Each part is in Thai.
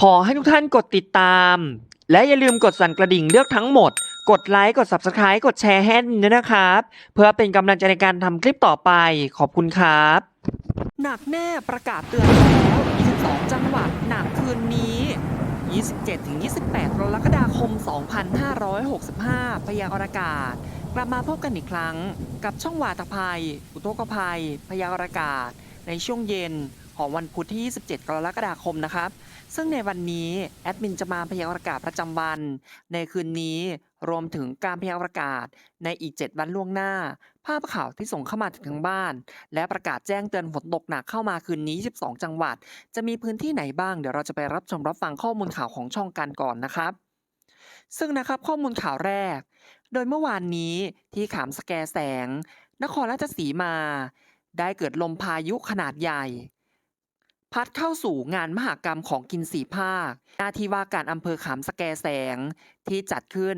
ขอให้ทุกท่านกดติดตาม และอย่าลืมกดสั่นกระดิ่งเลือกทั้งหมด กดไลค์ กด Subscribe กดแชร์ให้ด้วยนะครับ เพื่อเป็นกำลังใจในการทำคลิปต่อไป ขอบคุณครับ หนักแน่ประกาศเตือนแล้ว 22 จังหวัดหนักคืนนี้ 27-28กรกฎาคม 2565 พยากรณ์อากาศ กลับมาพบกันอีกครั้ง กับช่องวาตภัย อุทกภัย พยากรณ์อากาศ ในช่วงเย็น ของวันพุธที่ 27 กรกฎาคมนะครับ ซึ่งในวันนี้แอดมินจะมาพยากรณ์อากาศประจำวัน ในคืนนี้รวมถึงการพยากรณ์อากาศในอีก 7 วันล่วงหน้า ภาพข่าวที่ส่งเข้ามาถึงทางบ้าน และประกาศแจ้งเตือนฝนตกหนักเข้ามาคืนนี้ 12 จังหวัด จะมีพื้นที่ไหนบ้างเดี๋ยวเราจะไปรับชมรับฟังข้อมูลข่าวของช่องกันก่อนนะครับซึ่งนะครับข้อมูลข่าวแรก โดยเมื่อวานนี้ที่ขามสแกแสง นครราชสีมา ได้เกิดลมพายุขนาดใหญ่ พัดเข้าสู่งานมหกรรมของกินสีภาคหน้าที่ว่าการอำเภอขามสแกแสงที่จัดขึ้น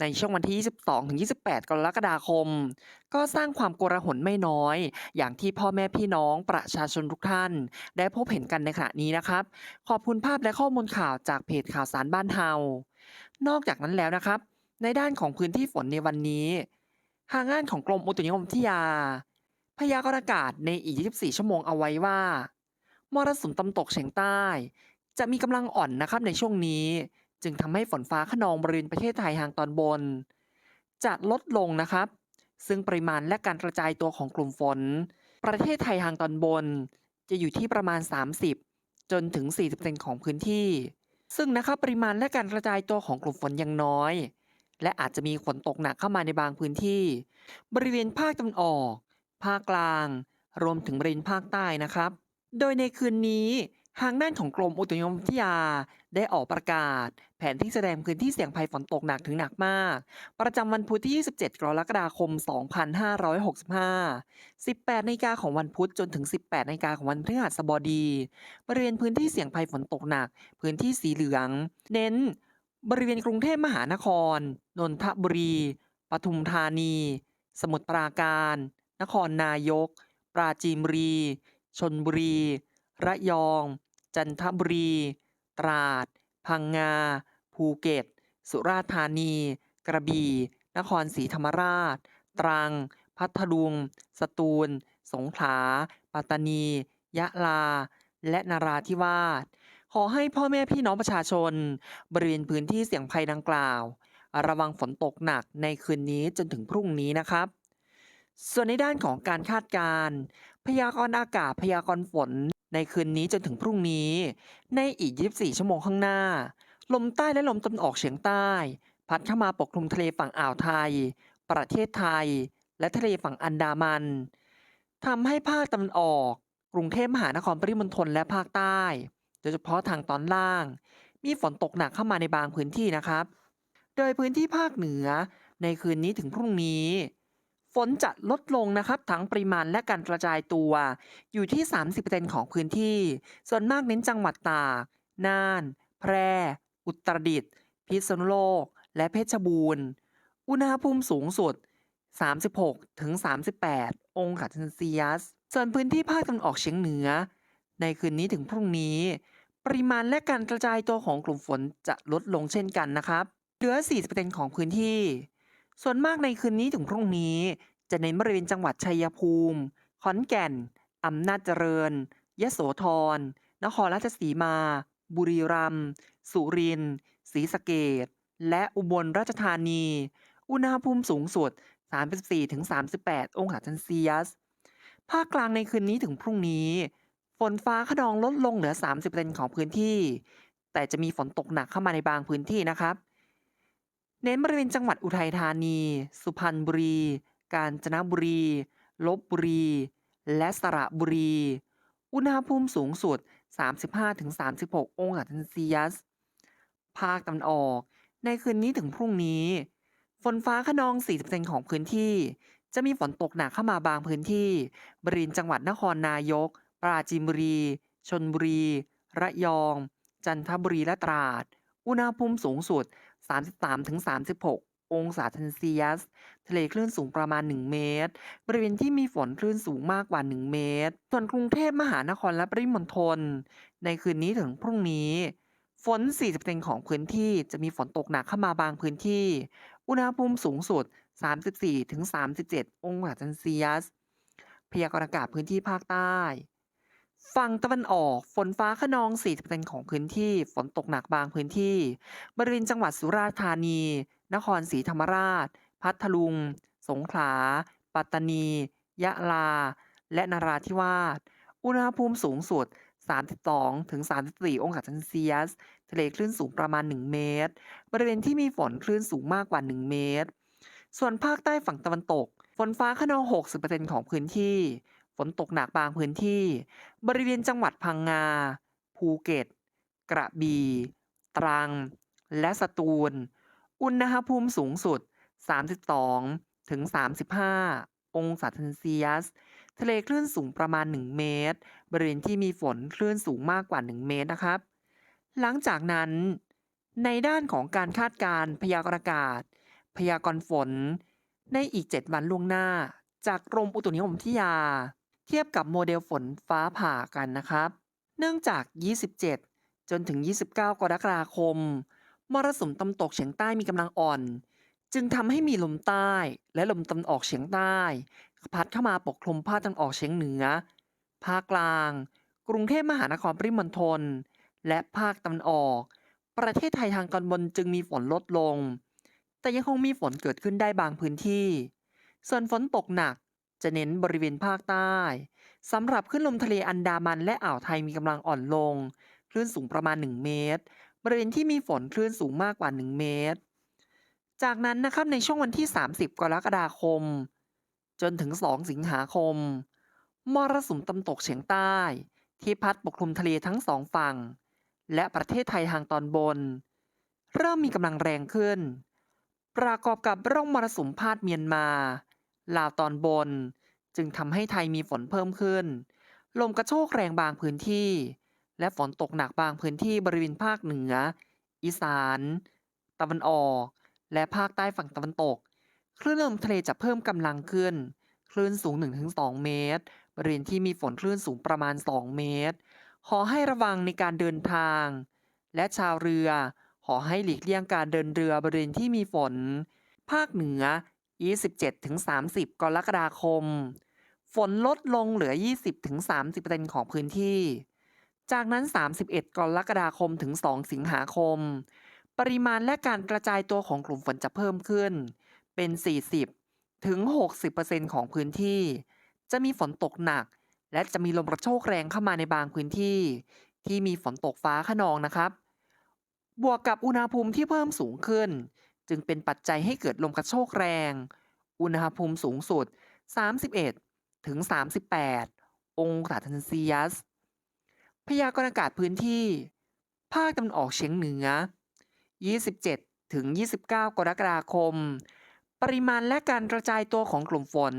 ในช่วงวันที่ 22-28 กรกฎาคม ก็สร้างความโกลาหลไม่น้อย อย่างที่พ่อแม่พี่น้องประชาชนทุกท่าน ได้พบเห็นกันในขณะนี้นะครับ ขอบคุณภาพและข้อมูลข่าวจากเพจข่าวสารบ้านเฮานอกจากนั้นแล้วนะครับ ในด้านของพื้นที่ฝนในวันนี้ทางงานของกรมอุตุนิยมวิทยา พยากรณ์อากาศในอีก 24 ชั่วโมงเอาไว้ว่า มรสุมตะวันตกเฉียงใต้ จะมีกำลังอ่อนนะครับในช่วงนี้ จึงทำให้ฝนฟ้าขนองบริเวณประเทศไทยทางตอนบน จะลดลงนะครับ ซึ่งปริมาณและการกระจายตัวของกลุ่มฝน ประเทศไทยทางตอนบน จะอยู่ที่ประมาณ 30 จนถึง 40%ของพื้นที่ ซึ่งนะครับปริมาณและการกระจายตัวของกลุ่มฝนยังน้อย และอาจจะมีฝนตกหนักเข้ามาในบางพื้นที่ บริเวณภาคตะวันออก ภาคกลาง รวมถึงบริเวณภาคใต้นะครับ โดยในคืนนี้ทางด้านของกรมอุตุนิยมวิทยา ได้ออกประกาศ แผนที่แสดงพื้นที่เสี่ยงภัยฝนตกหนักถึงหนักมาก ประจำวันพุธที่ 27 กรกฎาคม 2565 18นาฬิกาของวันพุธจนถึง 18นาฬิกาของวันพฤหัสบดี บริเวณพื้นที่เสี่ยงภัยฝนตกหนัก พื้นที่สีเหลือง เน้น บริเวณกรุงเทพมหานคร นนทบุรี ปทุมธานี สมุทรปราการ นครนายก ปราจีนบุรี ชนบุรี ระยอง จันทบุรี ตราด พังงา ภูเก็ต สุราษฎร์ธานี กระบี่ นครศรีธรรมราช ตรัง พัทลุง สตูล สงขลา ปัตตานี ยะลา และนราธิวาส ขอให้พ่อแม่พี่น้องประชาชน บริเวณพื้นที่เสี่ยงภัยดังกล่าว ระวังฝนตกหนักในคืนนี้จนถึงพรุ่งนี้นะครับ ส่วนในด้านของการคาดการณ์พยากรณ์อากาศพยากรณ์ฝนในคืนนี้จนถึงพรุ่งนี้ ในอีก 24 ชั่วโมงข้างหน้า ลมใต้และลมตะวันออกเฉียงใต้ พัดเข้ามาปกคลุมทะเลฝั่งอ่าวไทย ประเทศไทย และทะเลฝั่งอันดามันทำให้ภาคตะวันออก กรุงเทพมหานครปริมณฑลและภาคใต้ โดยเฉพาะทางตอนล่าง มีฝนตกหนักเข้ามาในบางพื้นที่นะครับ โดยพื้นที่ภาคเหนือ ในคืนนี้ถึงพรุ่งนี้ ฝนจะลดลงนะครับทั้งปริมาณและการกระจายตัว อยู่ที่ 30%ของพื้นที่ ส่วนมากเน้นจังหวัดตาก น่าน แพร่ อุตรดิตถ์ พิษณุโลก และเพชรบูรณ์ อุณหภูมิสูงสุด 36 ถึง 38 องศาเซลเซียส ส่วนพื้นที่ภาคตะวันออกเฉียงเหนือ ในคืนนี้ถึงพรุ่งนี้ ปริมาณและการกระจายตัวของกลุ่มฝนจะลดลงเช่นกันนะครับ เหลือ 40%ของพื้นที่ ส่วนมากในคืนนี้ถึงพรุ่งนี้ จะเน้นบริเวณจังหวัดชัยภูมิ ขอนแก่น อำนาจเจริญ ยโสธร นครราชสีมา บุรีรัมย์ สุรินทร์ ศรีสะเกษและอุบลราชธานี อุณหภูมิสูงสุด 34-38 องศาเซลเซียส ภาคกลางในคืนนี้ถึงพรุ่งนี้ ฝนฟ้าขนองลดลงเหลือ 30%ของพื้นที่ แต่จะมีฝนตกหนักเข้ามาในบางพื้นที่นะครับ เน้นบริเวณจังหวัดอุทัยธานี สุพรรณบุรี กาญจนบุรี ลบบุรี และสระบุรี อุณหภูมิสูงสุด 35-36 องศาเซลเซียส ภาคตะวันออก ในคืนนี้ถึงพรุ่งนี้ ฝนฟ้าขนอง 40%ของพื้นที่ จะมีฝนตกหนักเข้ามาบางพื้นที่ บริเวณจังหวัดนครนายก ปราจีนบุรี ชนบุรี ระยอง จันทบุรีและตราด อุณหภูมิสูงสุด 33-36 องศาเซลเซียส ทะเลคลื่นสูงประมาณ 1 เมตร บริเวณที่มีฝนคลื่นสูงมากกว่า 1 เมตร ส่วนกรุงเทพมหานครและปริมณฑลในคืนนี้ถึงพรุ่งนี้ ฝน 40%ของพื้นที่จะมีฝนตกหนักเข้ามาบางพื้นที่ อุณหภูมิสูงสุด 34-37 องศาเซลเซียส พยากรณ์อากาศพื้นที่ภาคใต้ ฝั่งตะวันออกฝนฟ้าขนอง 40%ของพื้นที่ ฝนตกหนักบางพื้นที่ บริเวณจังหวัดสุราษฎร์ธานี นครศรีธรรมราช พัทลุง สงขลา ปัตตานี ยะลา และนราธิวาส อุณหภูมิสูงสุด 32-34 องศาเซลเซียส ทะเลคลื่นสูงประมาณ 1 เมตร บริเวณที่มีฝนคลื่นสูงมากกว่า 1 เมตร ส่วนภาคใต้ฝั่งตะวันตก ฝนฟ้าขนอง 60%ของพื้นที่ ฝนตกหนักบางพื้นที่ บริเวณจังหวัดพังงา ภูเก็ต กระบี่ ตรัง และสตูล อุณหภูมิสูงสุด 32 ถึง 35 องศาเซลเซียส ทะเลคลื่นสูงประมาณ 1 เมตร บริเวณที่มีฝนคลื่นสูงมากกว่า 1 เมตรนะครับ หลังจากนั้น ในด้านของการคาดการณ์พยากรณ์อากาศ พยากรณ์ฝน ในอีก 7 วันล่วงหน้า จากกรมอุตุนิยมวิทยา เทียบกับโมเดลฝนฟ้าผ่ากันนะครับ เนื่องจาก 27 จนถึง 29 กรกฎาคม มรสุมตะวันตกเฉียงใต้มีกำลังอ่อน จึงทำให้มีลมใต้และลมตะวันออกเฉียงใต้ พัดเข้ามาปกคลุมภาคตะวันออกเฉียงเหนือ ภาคกลาง กรุงเทพมหานครปริมณฑลและภาคตะวันออก ประเทศไทยทางตอนบนจึงมีฝนลดลง แต่ยังคงมีฝนเกิดขึ้นได้บางพื้นที่ ส่วนฝนตกหนัก จะเน้นบริเวณภาคใต้สำหรับขึ้นลมทะเลอันดามันและอ่าวไทยมีกำลังอ่อนลง คลื่นสูงประมาณ 1 เมตร บริเวณที่มีฝนคลื่นสูงมากกว่า 1 เมตร จากนั้นนะครับในช่วงวันที่ 30 กรกฎาคม จนถึง 2 สิงหาคม มรสุมตะวันตกเฉียงใต้ ที่พัดปกคลุมทะเลทั้งสองฝั่ง และประเทศไทยทางตอนบน เริ่มมีกำลังแรงขึ้น ประกอบกับร่องมรสุมพาดเมียนมา ลาวตอนบน จึงทำให้ไทยมีฝนเพิ่มขึ้น ลมกระโชกแรงบางพื้นที่ และฝนตกหนักบางพื้นที่บริเวณภาคเหนือ อีสาน ตะวันออก และภาคใต้ฝั่งตะวันตก คลื่นลมทะเลจะเพิ่มกำลังขึ้น คลื่นสูง 1-2 เมตร บริเวณที่มีฝนคลื่นสูงประมาณ 2 เมตร ขอให้ระวังในการเดินทาง และชาวเรือ ขอให้หลีกเลี่ยงการเดินเรือบริเวณที่มีฝน ภาคเหนือ 27-30 กรกฎาคม ฝนลดลงเหลือ 20-30%ของพื้นที่ จากนั้น 31 กรกฎาคมถึง 2 สิงหาคม ปริมาณและการกระจายตัวของกลุ่มฝนจะเพิ่มขึ้น เป็น 40 ถึง 60%ของพื้นที่ จะมีฝนตกหนัก และจะมีลมกระโชกแรงเข้ามาในบางพื้นที่ ที่มีฝนตกฟ้าขนองนะครับ บวกกับอุณหภูมิที่เพิ่มสูงขึ้น จึงเป็นปัจจัยให้เกิดลมกระโชกแรง อุณหภูมิสูงสุด 31 ถึง 38 องศาเซลเซียส พยากรณ์อากาศพื้นที่ ภาคตะวันออกเฉียงเหนือ 27 ถึง 29 กรกฎาคม ปริมาณและการกระจายตัวของกลุ่มฝน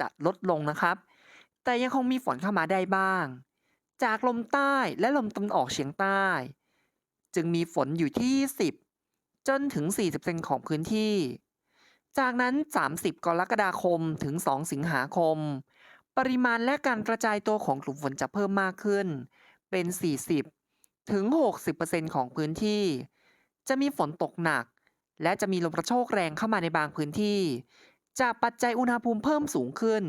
จะลดลงนะครับ แต่ยังคงมีฝนเข้ามาได้บ้าง จากลมใต้และลมตะวันออกเฉียงใต้ จึงมีฝนอยู่ที่20 จนถึง 40%ของพื้นที่ จากนั้น 30 กรกฎาคมถึง 2 สิงหาคม ปริมาณและการกระจายตัวของกลุ่มฝนจะเพิ่มมากขึ้น เป็น 40 ถึง 60%ของพื้นที่ จะมีฝนตกหนัก และจะมีลมกระโชกแรงเข้ามาในบางพื้นที่ จากปัจจัยอุณหภูมิเพิ่มสูงขึ้น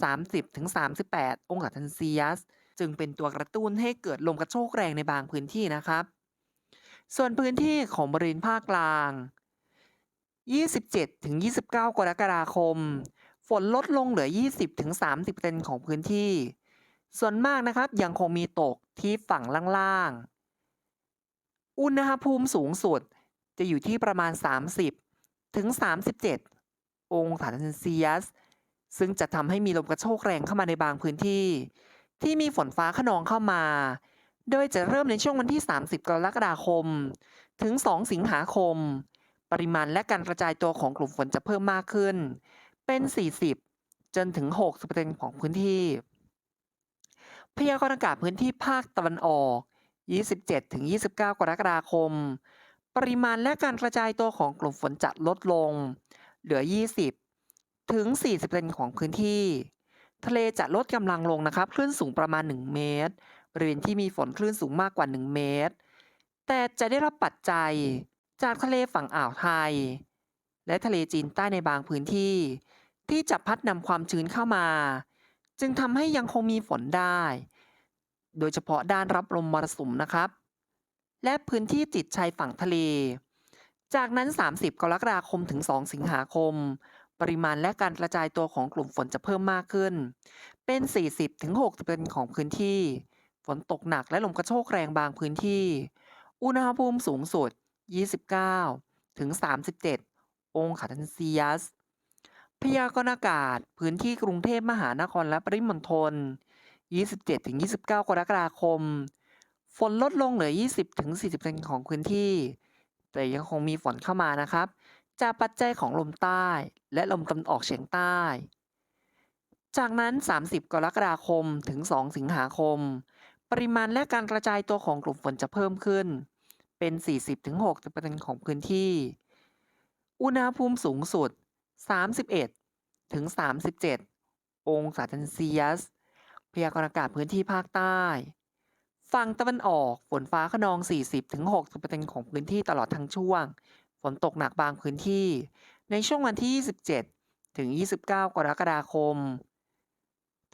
30ถึง38 องศาเซลเซียส จึงเป็นตัวกระตุ้นให้เกิดลมกระโชกแรงในบางพื้นที่นะครับ ส่วนพื้นที่ของบริเวณภาคกลาง 27ถึง29 กรกฎาคม ฝนลดลงเหลือ 20ถึง30%ของพื้นที่ ส่วนมากนะครับยังคงมีตกที่ฝั่งล่างๆ อุณหภูมิสูงสุดจะอยู่ที่ประมาณ 30 ถึง 37 องศาเซลเซียส ซึ่งจะทำให้มีลมกระโชกแรงเข้ามาในบางพื้นที่ ที่มีฝนฟ้าขนองเข้ามา โดยจะเริ่มในช่วงวันที่ 30 กรกฎาคม ถึง 2 สิงหาคม ปริมาณและการกระจายตัวของกลุ่มฝนจะเพิ่มมากขึ้น เป็น 40 จนถึง 60%ของพื้นที่ พยากรณ์อากาศพื้นที่ภาคตะวันออก 27ถึง29 กรกฎาคม ปริมาณและการกระจายตัวของกลุ่มฝนจะลดลง เหลือ 20 ถึง 40%ของพื้นที่ ทะเลจะลดกำลังลงนะครับ คลื่นสูงประมาณ 1 เมตร บริเวณที่มีฝนคลื่นสูงมากกว่า 1 เมตร แต่จะได้รับปัจจัยจากทะเลฝั่งอ่าวไทย และทะเลจีนใต้ในบางพื้นที่ ที่จะพัดนำความชื้นเข้ามา จึงทำให้ยังคงมีฝนได้ โดยเฉพาะด้านรับลมมรสุมนะครับ และพื้นที่ติดชายฝั่งทะเล จากนั้น 30 กรกฎาคมถึง 2 สิงหาคม ปริมาณและการกระจายตัวของกลุ่มฝนจะเพิ่มมากขึ้น เป็น 40-60%ของพื้นที่ฝ นตกหนักและลมกระโชกแรงบางพื้นที่ อุณหภูมิสูงสุด 29 ถึง 37 องศาเซลเซียส พยากรณ์อากาศพื้นที่กรุงเทพมหานครและปริมณฑล 27 ถึง 29 กรกฎาคม ฝนลดลงเหลือ 20 ถึง 40%ของพื้นที่ แต่ยังคงมีฝนเข้ามานะครับ จากปัจจัยของลมใต้และลมตะวันออกเฉียงใต้ จากนั้น 30 กรกฎาคมถึง 2 สิงหาคม ปริมาณและการกระจายตัวของกลุ่มฝนจะเพิ่มขึ้น เป็น 40-60%ของพื้นที่ อุณหภูมิสูงสุด 31 ถึง 37 องศาเซลเซียส พยากรณ์อากาศพื้นที่ภาคใต้ ฝั่งตะวันออกฝนฟ้าขนอง 40-60%ของพื้นที่ตลอดทั้งช่วง ฝนตกหนักบางพื้นที่ ในช่วงวันที่ 27 ถึง 29 กรกฎาคม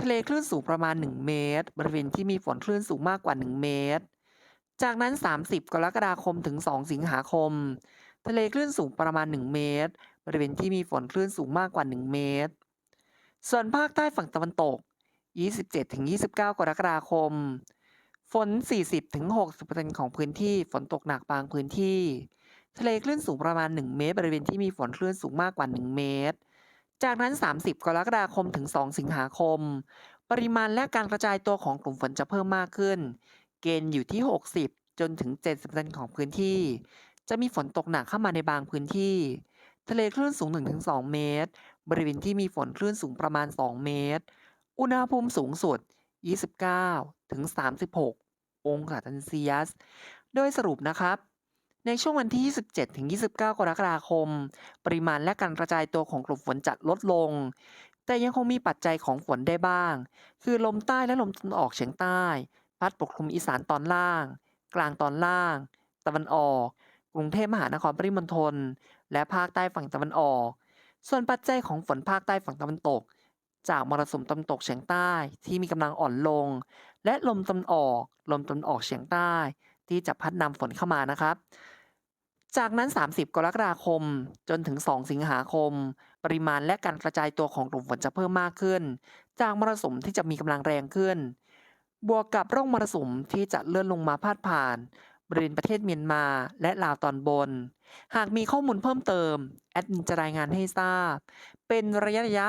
ทะเลคลื่นสูงประมาณ 1 เมตร บริเวณที่มีฝนคลื่นสูงมากกว่า 1 เมตร จากนั้น 30 กรกฎาคมถึง 2 สิงหาคม ทะเลคลื่นสูงประมาณ 1 เมตร บริเวณที่มีฝนคลื่นสูงมากกว่า 1 เมตร ส่วนภาคใต้ฝั่งตะวันตก 27-29 กรกฎาคม ฝน 40-60%ของพื้นที่ ฝนตกหนักบางพื้นที่ ทะเลคลื่นสูงประมาณ 1 เมตร บริเวณที่มีฝนคลื่นสูงมากกว่า 1 เมตร จากนั้น 30 กรกฎาคมถึง 2 สิงหาคม ปริมาณและการกระจายตัวของกลุ่มฝนจะเพิ่มมากขึ้น เกณฑ์อยู่ที่ 60 จนถึง 70%ของพื้นที่ จะมีฝนตกหนักเข้ามาในบางพื้นที่ ทะเลคลื่นสูง 1-2 เมตร บริเวณที่มีฝนคลื่นสูงประมาณ 2 เมตร อุณหภูมิสูงสุด 29 ถึง 36 องศาเซลเซียส โดยสรุปนะครับ ในช่วงวันที่ 27 ถึง 29 กรกฎาคม ปริมาณและการกระจายตัวของกลุ่มฝนจะลดลง แต่ยังคงมีปัจจัยของฝนได้บ้าง คือลมใต้และลมตะวันออกเฉียงใต้ พัดปกคลุมอีสานตอนล่าง กลางตอนล่าง ตะวันออก กรุงเทพมหานครปริมณฑล และภาคใต้ฝั่งตะวันออก ส่วนปัจจัยของฝนภาคใต้ฝั่งตะวันตก จากมรสุมตะวันตกเฉียงใต้ที่มีกำลังอ่อนลง และลมตะวันออก ลมตะวันออกเฉียงใต้ ที่จะพัดนำฝนเข้ามานะครับ จากนั้น 30 กรกฎาคม จนถึง 2 สิงหาคม ปริมาณและการกระจายตัวของกลุ่มฝนจะเพิ่มมากขึ้น จากมรสุมที่จะมีกำลังแรงขึ้น บวกกับร่องมรสุมที่จะเลื่อนลงมาพาดผ่าน บริเวณประเทศเมียนมาและลาวตอนบน หากมีข้อมูลเพิ่มเติม แอดมินจะรายงานให้ทราบ เป็นระยะระยะ